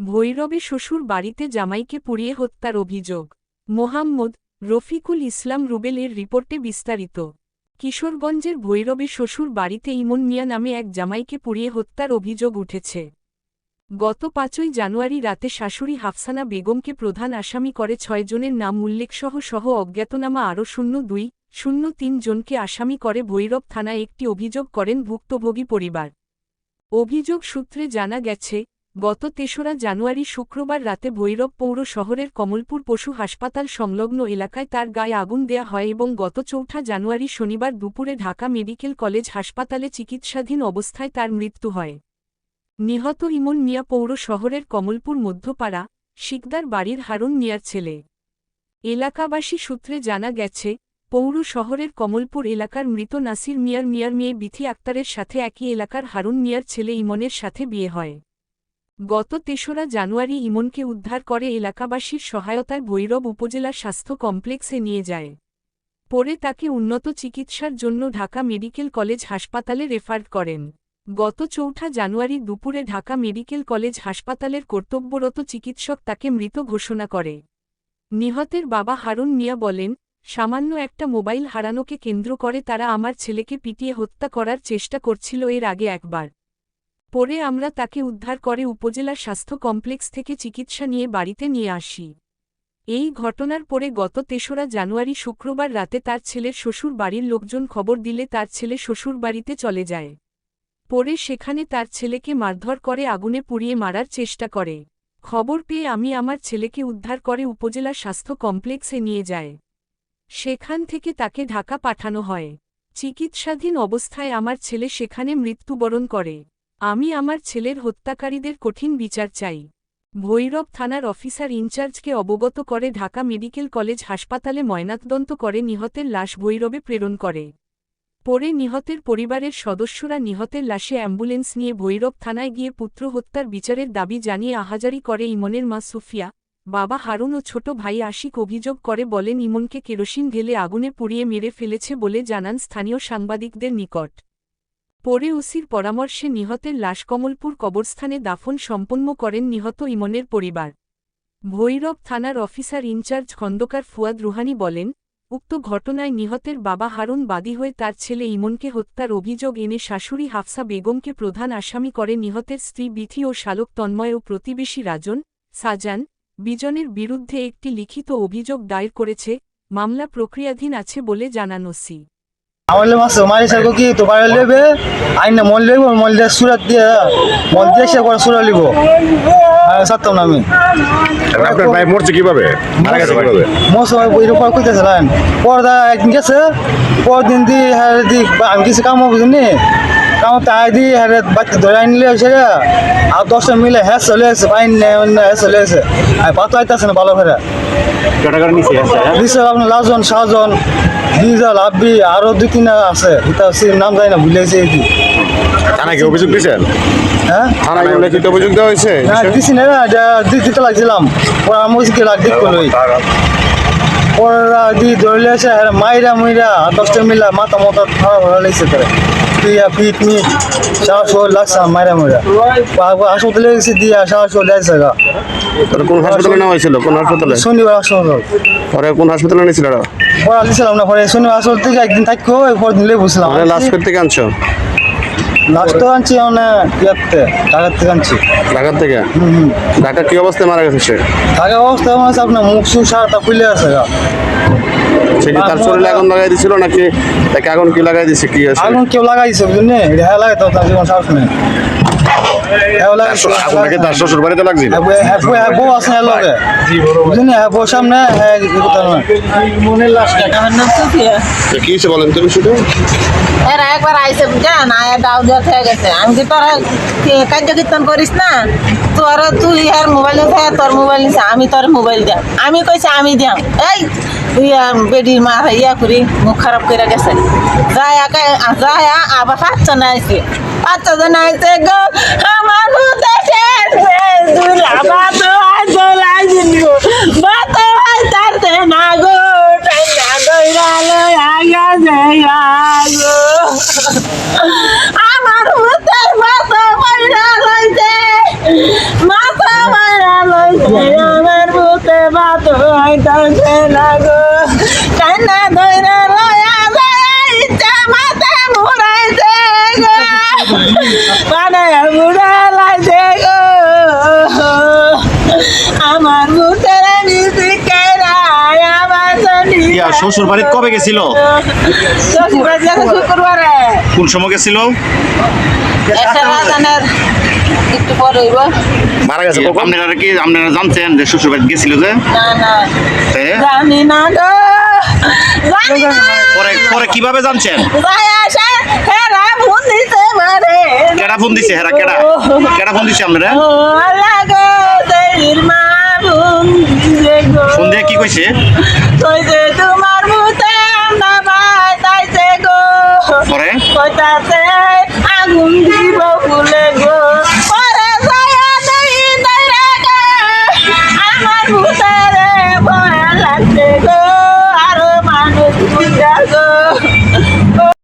ভৈরবে শ্বশুর বাড়িতে জামাইকে পুড়িয়ে হত্যার অভিযোগ। মোহাম্মদ রফিকুল ইসলাম রুবেলের রিপোর্টে বিস্তারিত। কিশোরগঞ্জের ভৈরবে শ্বশুর বাড়িতে ইমন মিয়া নামে এক জামাইকে পুড়িয়ে হত্যার অভিযোগ উঠেছে। গত পাঁচই জানুয়ারি রাতে শাশুড়ি হাফসানা বেগমকে প্রধান আসামি করে ছয়জনের নাম উল্লেখসহ সহ অজ্ঞাতনামা আরও শূন্য দুই, শূন্য তিন জনকে আসামি করে ভৈরব থানায় একটি অভিযোগ করেন ভুক্তভোগী পরিবার। অভিযোগ সূত্রে জানা গেছে গত তেসরা জানুয়ারি শুক্রবার রাতে ভৈরব পৌর শহরের কমলপুর পশু হাসপাতাল সংলগ্ন এলাকায় তার গায়ে আগুন দেয়া হয় এবং গত চৌঠা জানুয়ারি শনিবার দুপুরে ঢাকা মেডিকেল কলেজ হাসপাতালে চিকিৎসাধীন অবস্থায় তার মৃত্যু হয়। নিহত ইমন মিয়া পৌর শহরের কমলপুর মধ্যপাড়া, শিকদার বাড়ির হারুন মিয়ার ছেলে। এলাকাবাসী সূত্রে জানা গেছে, পৌর শহরের কমলপুর এলাকার মৃত নাসির মিয়ার মিয়ার মেয়ে বিথি আক্তারের সাথে একই এলাকার হারুন মিয়ার ছেলে ইমনের সাথে বিয়ে হয়। গত তেসরা জানুয়ারি ইমনকে উদ্ধার করে এলাকাবাসীর সহায়তায় ভৈরব উপজেলা স্বাস্থ্য কমপ্লেক্সে নিয়ে যায়। পরে তাকে উন্নত চিকিৎসার জন্য ঢাকা মেডিকেল কলেজ হাসপাতালে রেফার করেন। গত চৌঠা জানুয়ারি দুপুরে ঢাকা মেডিকেল কলেজ হাসপাতালের কর্তব্যরত চিকিৎসক তাকে মৃত ঘোষণা করে। নিহতের বাবা হারুন মিয়া বলেন, সামান্য একটা মোবাইল হারানোকে কেন্দ্র করে তারা আমার ছেলেকে পিটিয়ে হত্যা করার চেষ্টা করছিল এর আগে একবার। পরে আমরা তাকে উদ্ধার করে উপজেলা স্বাস্থ্য কমপ্লেক্স থেকে চিকিৎসা নিয়ে বাড়িতে নিয়ে আসি। এই ঘটনার পরে গত তেসরা জানুয়ারি শুক্রবার রাতে তার ছেলের শ্বশুর বাড়ির লোকজন খবর দিলে তার ছেলে শ্বশুর বাড়িতে চলে যায়। পরে সেখানে তার ছেলেকে মারধর করে আগুনে পুড়িয়ে মারার চেষ্টা করে। খবর পেয়ে আমি আমার ছেলেকে উদ্ধার করে উপজেলা স্বাস্থ্য কমপ্লেক্সে নিয়ে যায় সেখান থেকে তাকে ঢাকা পাঠানো হয়। চিকিৎসাধীন অবস্থায় আমার ছেলে সেখানে মৃত্যুবরণ করে। আমি আমার ছেলের হত্যাকারীদের কঠিন বিচার চাই। ভৈরব থানার অফিসার ইনচার্জকে অবগত করে ঢাকা মেডিকেল কলেজ হাসপাতালে ময়নাতদন্ত করে নিহতের লাশ ভৈরবে প্রেরণ করে। পরে নিহতের পরিবারের সদস্যরা নিহতের লাশে অ্যাম্বুলেন্স নিয়ে ভৈরব থানায় গিয়ে পুত্র হত্যার বিচারের দাবি জানিয়ে আহাজারি করে ইমনের মা সুফিয়া, বাবা হারুন ও ছোট ভাই আশিক অভিযোগ করে বলেন, ইমনকে কেরোসিন ঢেলে আগুনে পুড়িয়ে মেরে ফেলেছে বলে জানান স্থানীয় সাংবাদিকদের নিকট। পরে ওসির পরামর্শে নিহতের লাশ কমলপুর কবরস্থানে দাফন সম্পন্ন করেন নিহত ইমনের পরিবার। ভৈরব থানার অফিসার ইনচার্জ খন্দকার ফুয়াদ রুহানি বলেন, উক্ত ঘটনায় নিহতের বাবা হারুন বাদী হয়ে তার ছেলে ইমনকে হত্যার অভিযোগ এনে শাশুড়ি হাফসা বেগমকে প্রধান আসামি করে নিহতের স্ত্রী বিথি ও শালক তন্ময় ও প্রতিবেশী রাজন, সাজান, বিজনের বিরুদ্ধে একটি লিখিত অভিযোগ দায়ের করেছে, মামলা প্রক্রিয়াধীন আছে বলে জানান ওসি। আমলে মাছ মারি সারকো কি তো পারে লেবে? আইন না মল লেবে মল দিয়ে সুরাত দিয়ে মল দিয়ে সে করে সুরা লিব। সারতাম না আমি আপনার ভাই মরছে কীভাবে? মারা ভাই মোস ওই রকম কইতেছিলেন পর্দা একদিন গেছে পর দিন দি হ্যাঁ দি আমি কিছু কাম বুঝিনি কাম তাই দি হ্যাঁ বাচ্চা ধরে আনলে এসে আর দশটা মিলে হ্যাঁ চলে এসে পাইন অন্য হ্যাঁ চলে এসে আর পাতলা আইতেছে না ভালো করে। কাটাকাটি নিচে আছে দিছে আপনার লাজন শাহজন ডিজেল আব্বি আরও দুই তিনটা আছে। নাম জানি না ভুলেছে কি। থানায় কি অভিযোগ দিয়েছেন হ্যাঁ? থানায় লিখিত অভিযোগ দেওয়া হয়েছে না দিছি না দিতে লাগছিলাম। পরে আমি কি লাগ দিক করলোই পরে দি ধরলে এসে হ্যাঁ মাইরা মুইরা আর দশটা মিলা মাথা মতো খাওয়া ভালো লাগছে তারা। দিয়া পিট মিট সাহস হল লাগছে মাইরা মুইরা। হাসপাতালে গেছি দিয়া সাহস হল লাগছে গা। তোর কোন হাসপাতালে নেওয়া হয়েছিল? কোন হাসপাতালে? শনিবার হাসপাতাল পরে কোন হাসপাতালে নিয়েছিল? ওরা? পরে দিছিলাম না পরে শনিবার হাসপাতাল থেকে একদিন থাকব পর দিন বুঝলাম লাস্ট করতে থেকে আনছো? লাস্ট আনছি মানে ইয়াতে ঢাকার থেকে আনছি। ঢাকার থেকে? হুম কি অবস্থায় মারা গেছে সে? ঢাকা অবস্থা মানে আপনার মুখ সুখ সারটা খুলে আছে গা। সে কি তার শরীরে আগুন লাগাই দিছিল নাকি তাকে আগুন কি লাগাই দিছে কি আছে? আগুন কেউ লাগাইছে বুঝলি এটা হ্যাঁ লাগাইতে তার জীবন সাহস নেই। হ্যাঁ তার শ্বশুর বাড়িতে লাগছিল? হ্যাঁ বউ- হ্যাঁ হ্যাঁ আছে হ্যাঁ লগে। বুঝলি হ্যাঁ বউ সামনে হ্যাঁ না। কি? হয়েছে বলেন তুমি শুধু এরা একবার আইসে বুঝা না এ দাও দেওয়া হয়ে গেছে। আমি কি তোরা কার্য কীর্তন করিস না? তোর তুই ইয়ার মোবাইল নিতে তোর মোবাইল নিছে আমি তোর মোবাইল দিয়াম। আমি কইছে আমি দিয়াম। এই ইয়া বেডির মা ইয়া করি মুখ খারাপ করে গেছে। যায় একা যায় আবার পাঁচজন আইছে পাঁচজন আইছে গো, আমার দেশে দুই লাভা তো আইসো লাগছিল গো বাত আইতারতে না গো টাইনা যাইয়া গো। আমার হুতের মাথা মাইরা লইছে মাথা মাইরা আমার বুতে বাত লাগো কান্না ধইরা লয়া মানে মুড়া লাইছে গো আমার জনি ইয়া শ্বশুর বাড়িতে কবে গেছিল? শ্বশুর বাড়ি শুক্রবারে কোন সময় গেছিল? একটু পরে হইব মারা গেছে আপনারা কি আপনারা জানতেন যে শ্বশুর বাড়িতে গেছিল যে? না না জানি না। গো পরে পরে কীভাবে জানছেন যাই আসে হেরা ফোন দিতে পারে কেডা ফোন দিছে? হেরা কেডা? কেডা ফোন দিছে আপনারা? ফোন দিয়ে কি কইছে কইছে তোমার মুতে ভাই তাইছে গো পরে কইতাছে আগুন দিব ফুলে গো